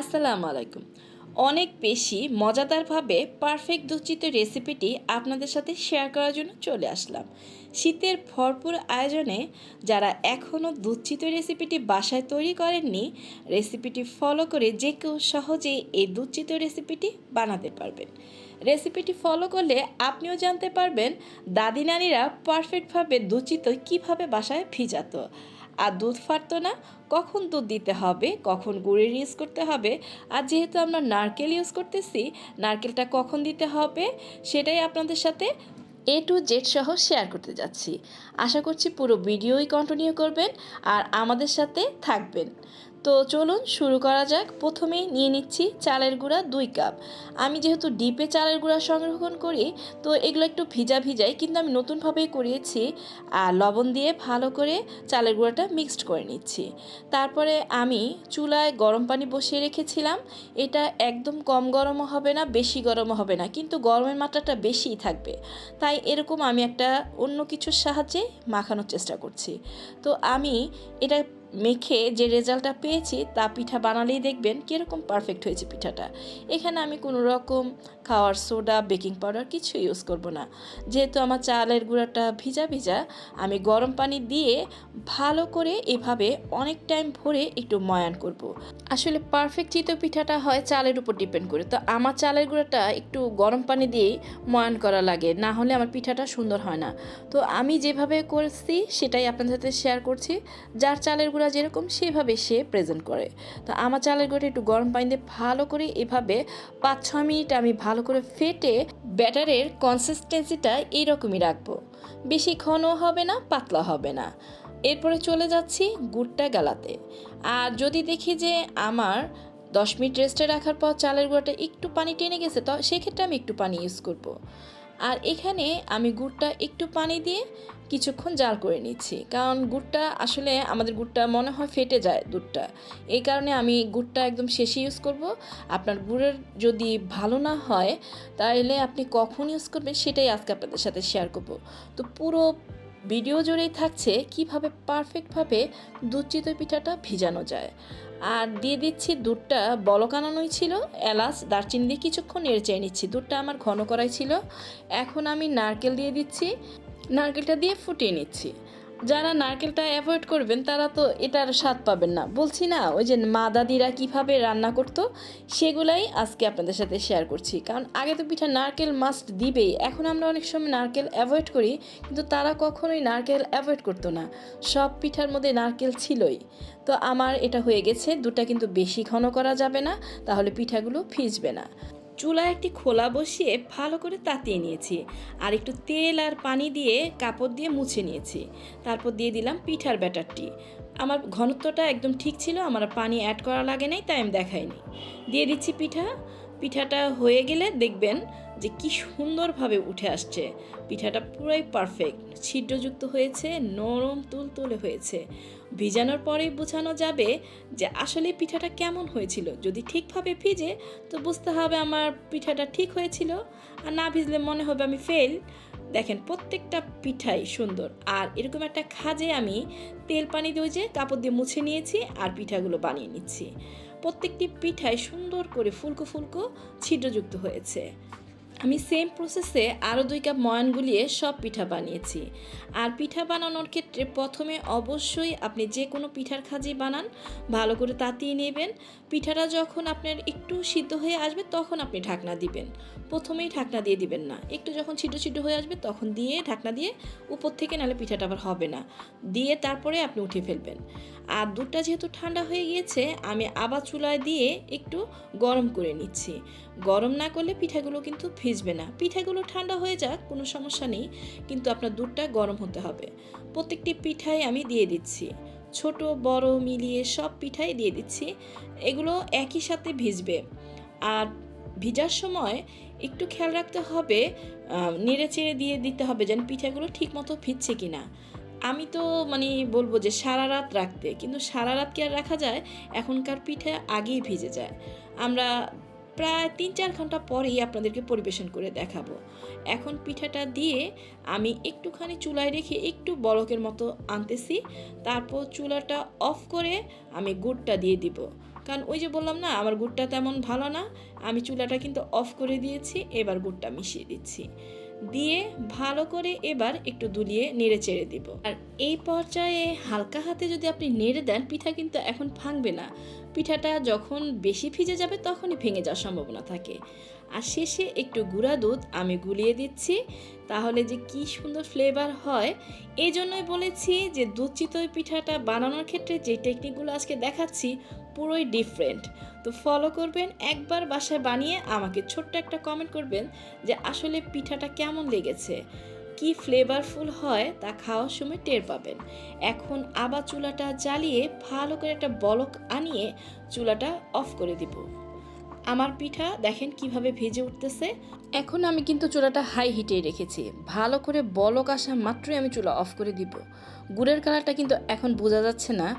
আসসালামু আলাইকুম। অনেক বেশি মজাদারভাবে পারফেক্ট দুচিত রেসিপিটি আপনাদের সাথে শেয়ার করার জন্য চলে আসলাম। শীতের ভরপুর আয়োজনে যারা এখনও দুধচিত রেসিপিটি বাসায় তৈরি করেননি, রেসিপিটি ফলো করে যে কেউ সহজেই এই দুধচিত রেসিপিটি বানাতে পারবেন। রেসিপিটি ফলো করলে আপনিও জানতে পারবেন, দাদি নানিরা পারফেক্টভাবে দুচিত কীভাবে বাসায় ভিজাতো। আর দুধ ফাটতো না, কখন দুধ দিতে হবে, কখন গুড়ের ইউজ করতে হবে, আর যেহেতু আমরা নারকেল ইউজ করতেছি, নারকেলটা কখন দিতে হবে, সেটাই আপনাদের সাথে এ টু জেড সহ শেয়ার করতে যাচ্ছি। আশা করছি পুরো ভিডিওই কন্টিনিউ করবেন, আর আমাদের সাথে থাকবেন। তো চলুন শুরু করা যাক। প্রথমেই নিয়ে নিচ্ছি চালের গুঁড়া দুই কাপ। আমি যেহেতু ডিপে চালের গুঁড়া সংরক্ষণ করি, তো এগুলো একটু ভিজা ভিজাই, কিন্তু আমি নতুনভাবেই করিয়েছি আর লবণ দিয়ে ভালো করে চালের গুঁড়াটা মিক্সড করে নিচ্ছি। তারপরে আমি চুলায় গরম পানি বসিয়ে রেখেছিলাম। এটা একদম কম গরমও হবে না, বেশি গরমও হবে না, কিন্তু গরমের মাত্রাটা বেশিই থাকবে। তাই এরকম আমি একটা অন্য কিছুর সাহায্যে মাখানোর চেষ্টা করছি। তো আমি এটা মেখে যে রেজাল্টটা পেয়েছি, তা পিঠা বানালেই দেখবেন কীরকম পারফেক্ট হয়েছে পিঠাটা। এখানে আমি কোনো রকম খাওয়ার সোডা বেকিং পাউডার কিছু ইউজ করব না। যেহেতু আমার চালের গুঁড়াটা ভিজা ভিজা, আমি গরম পানি দিয়ে ভালো করে এভাবে অনেক টাইম ভরে একটু ময়ান করব। আসলে পারফেক্ট চিতো পিঠাটা হয় চালের উপর ডিপেন্ড করে। তো আমার চালের গুঁড়াটা একটু গরম পানি দিয়েই ময়ান করা লাগে, না হলে আমার পিঠাটা সুন্দর হয় না। তো আমি যেভাবে করছি, সেটাই আপনাদের সাথে শেয়ার করছি। যার চালের গুঁড়া যেরকম সেভাবে সে প্রেজেন্ট করে। তো আমার চালের গুঁড়োটা একটু গরম পানি দিয়ে ভালো করে এভাবে পাঁচ ছ মিনিট আমি ভালো করে ফেটে ব্যাটারের কনসিস্টেন্সিটা এইরকমই রাখব। বেশি ঘন হবে না, পাতলা হবে না। এরপরে চলে যাচ্ছি গুড়টা গালাতে। আর যদি দেখি যে আমার দশ মিনিট রেস্টে রাখার পর চালের গুঁড়াটা একটু পানি টেনে গেছে, তো সেক্ষেত্রে আমি একটু পানি ইউজ করব। আর এখানে আমি গুড়টা একটু পানি দিয়ে কিছুক্ষণ জাল করে নিচ্ছি। কারণ গুড়টা আসলে আমাদের গুড়টা মনে হয় ফেটে যায় দুধটা। এই কারণে আমি গুড়টা একদম শেষে ইউজ করব। আপনার গুড়ের যদি ভালো না হয়, তাহলে আপনি কখন ইউজ করবেন সেটাই আজকে আপনাদের সাথে শেয়ার করব। তো পুরো ভিডিও জুড়েই থাকছে কীভাবে পারফেক্টভাবে দুধ পিঠাটা ভিজানো যায়। আর দিয়ে দিচ্ছি দুধটা, বলকানানোই ছিল। এলাচ, দারচিনি দিয়ে কিছুক্ষণ নেড়ে নিচ্ছি। দুধটা আমার ঘন করাই ছিল। এখন আমি নারকেল দিয়ে দিচ্ছি। নারকেলটা দিয়ে ফুটিয়ে নিচ্ছি। যারা নারকেলটা অ্যাভয়েড করবেন, তারা তো এটার স্বাদ পাবেন না। বলছি না, ওই যে মা দাদিরা কীভাবে রান্না করতো, সেগুলাই আজকে আপনাদের সাথে শেয়ার করছি। কারণ আগে তো পিঠা নারকেল মাস্ট দিবেই, এখন আমরা অনেক সময় নারকেল অ্যাভয়েড করি, কিন্তু তারা কখনোই নারকেল অ্যাভয়েড করতো না। সব পিঠার মধ্যে নারকেল ছিলই। তো আমার এটা হয়ে গেছে, দুটা কিন্তু বেশি ঘন করা যাবে না, তাহলে পিঠাগুলো ফিজবে না। চুলায় একটি খোলা বসিয়ে ভালো করে তাতিয়ে নিয়েছি। আর একটু তেল আর পানি দিয়ে কাপড় দিয়ে মুছে নিয়েছি। তারপর দিয়ে দিলাম পিঠার ব্যাটারটি। আমার ঘনত্বটা একদম ঠিক ছিল, আমার পানি অ্যাড করা লাগে নাই, তাই আমি দেখাইনি। দিয়ে দিচ্ছি পিঠা। পিঠাটা হয়ে গেলে দেখবেন যে কি সুন্দরভাবে উঠে আসছে। পিঠাটা পুরাই পারফেক্ট ছিদ্রযুক্ত হয়েছে, নরম তুলতুলে হয়েছে। ভিজানোর পরেই বোঝানো যাবে যে আসলে পিঠাটা কেমন হয়েছিল। যদি ঠিকভাবে ভিজে, তো বুঝতে হবে আমার পিঠাটা ঠিক হয়েছিল। আর না ভিজলে মনে হবে আমি ফেল দেখেন, প্রত্যেকটা পিঠাই সুন্দর। আর এরকম একটা খাজে আমি তেল পানি দিয়ে যে কাপড় দিয়ে মুছে নিয়েছি আর পিঠাগুলো বানিয়ে নিচ্ছি। প্রত্যেকটি পিঠায় সুন্দর করে ফুলকো ফুলকো ছিদ্রযুক্ত হয়েছে। আমি সেম প্রসেসে আরও দুই কাপ ময়ান গুলিয়ে সব পিঠা বানিয়েছি। আর পিঠা বানানোর ক্ষেত্রে প্রথমে অবশ্যই আপনি যে কোনো পিঠার খাজি বানান, ভালো করে তাতিয়ে নেবেন। পিঠাটা যখন আপনার একটু সিদ্ধ হয়ে আসবে তখন আপনি ঢাকনা দিবেন। প্রথমেই ঢাকনা দিয়ে দিবেন না। একটু যখন ছিটো ছিটো হয়ে আসবে তখন দিয়ে ঢাকনা দিয়ে উপর থেকে নাহলে পিঠাটা আবার হবে না। দিয়ে তারপরে আপনি উঠিয়ে ফেলবেন। আর দুধটা যেহেতু ঠান্ডা হয়ে গিয়েছে, আমি আবার চুলায় দিয়ে একটু গরম করে নিচ্ছি। গরম না করলে পিঠাগুলো কিন্তু ভিজবে না। পিঠাগুলো ঠান্ডা হয়ে যাক, কোনো সমস্যা নেই, কিন্তু আপনার দুধটা গরম হতে হবে। প্রত্যেকটি পিঠাই আমি দিয়ে দিচ্ছি। ছোট, বড়, মিলিয়ে সব পিঠাই দিয়ে দিচ্ছি। এগুলো একই সাথে ভিজবে। আর ভিজার সময় একটু খেয়াল রাখতে হবে নেড়ে চেড়ে দিয়ে দিতে হবে যেন পিঠাগুলো ঠিক মতো ভিজছে কি না আমি তো মানে বলব যে সারা রাত রাখতে, কিন্তু সারা রাত কি আর রাখা যায়? এখনকার পিঠে আগেই ভিজে যায়। আমরা প্রায় তিন চার ঘণ্টা পরেই আপনাদেরকে পরিবেশন করে দেখাবো। এখন পিঠাটা দিয়ে আমি একটুখানি চুলায় রেখে একটু বরকের মতো আনতেছি। তারপর চুলাটা অফ করে আমি গুড়টা দিয়ে দিব। কারণ ওই যে বললাম না, আমার গুড়টা তেমন ভালো না। আমি চুলাটা কিন্তু অফ করে দিয়েছি, এবার গুড়টা মিশিয়ে দিচ্ছি। দিয়ে ভালো করে এবার একটু দুলিয়ে নেড়ে চেড়ে দিব। আর এই পর্যায়ে হালকা হাতে যদি আপনি নেড়ে দেন, পিঠা কিন্তু এখন ভাঙবে না। পিঠাটা যখন বেশি ভিজে যাবে তখনই ভেঙে যাওয়ার সম্ভাবনা থাকে। আর শেষে একটু গুঁড়া দুধ আমি গুলিয়ে দিচ্ছি, তাহলে যে কি সুন্দর ফ্লেভার হয়। এই জন্যই বলেছি যে দুধ চিতই পিঠাটা বানানোর ক্ষেত্রে যে টেকনিকগুলো আজকে দেখাচ্ছি পুরোই ডিফারেন্ট তো ফলো করবেন, একবার বাসায় বানিয়ে আমাকে ছোট্ট একটা কমেন্ট করবেন যে আসলে পিঠাটা কেমন লেগেছে। কি ফ্লেভারফুল হয় তা খাওয়ার সময় টের পাবেন। এখন আবার চুলাটা জ্বালিয়ে ভালো করে একটা বলক আনিয়ে চুলাটা অফ করে দিব। আমার পিঠা দেখেন কীভাবে ভেজে উঠতেছে। এখন আমি কিন্তু চুলাটা হাই হিটে রেখেছি। ভালো করে বলক আসা মাত্রই আমি চুলা অফ করে দিব। গুড়ের কালারটা কিন্তু এখন বোঝা যাচ্ছে না।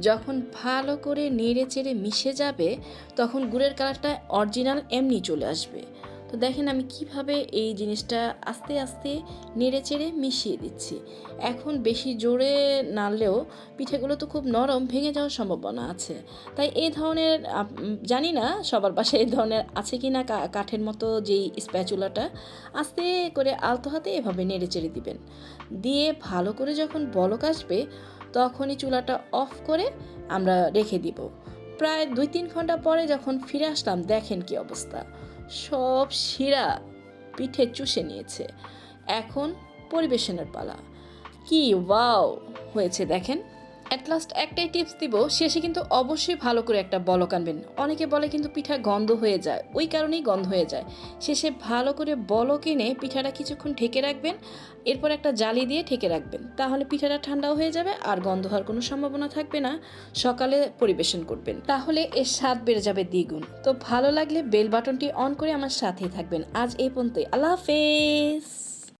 যখন ভালো করে নেড়ে চেড়ে মিশে যাবে, তখন গুড়ের কালারটা অরিজিনাল এমনি চলে আসবে। তো দেখেন আমি কীভাবে এই জিনিসটা আস্তে আস্তে নেড়ে চেড়ে মিশিয়ে দিচ্ছি। এখন বেশি জোরে নাড়লেও পিঠেগুলো তো খুব নরম ভেঙে যাওয়ার সম্ভাবনা আছে। তাই এই ধরনের জানি না সবার বাসায় এই ধরনের আছে কি না কাঠের মতো যেই স্প্যাচুলাটা, আস্তে করে আলতো হাতে এভাবে নেড়ে চেড়ে দিবেন। দিয়ে ভালো করে যখন বলক আসবে, তখনই চুলাটা অফ করে আমরা রেখে দিব। প্রায় দুই তিন ঘণ্টা পরে যখন ফিরে আসলাম, দেখেন কি অবস্থা। সব শিরা পিঠে চুষে নিয়েছে। এখন পরিবেশনের পালা। কি ওয়াও হয়েছে দেখেন। অ্যাট লাস্ট একটাই টিপস দিব, শেষে কিন্তু অবশ্যই ভালো করে একটা বলক আনবেন। অনেকে বলে কিন্তু পিঠা গন্ধ হয়ে যায়, ওই কারণেই গন্ধ হয়ে যায়। শেষে ভালো করে বলক এনে পিঠাটা কিছুক্ষণ ঢেকে রাখবেন, এরপর একটা জালি দিয়ে ঢেকে রাখবেন। তাহলে পিঠাটা ঠান্ডাও হয়ে যাবে আর গন্ধ হওয়ার কোনো সম্ভাবনা থাকবে না, সকালে পরিবেশন করবেন। তাহলে এর স্বাদ বেড়ে যাবে দ্বিগুণ। তো ভালো লাগলে বেল বাটনটি অন করে আমার সাথেই থাকবেন। আজ এই পর্যন্তই। আল্লাহ হাফেজ!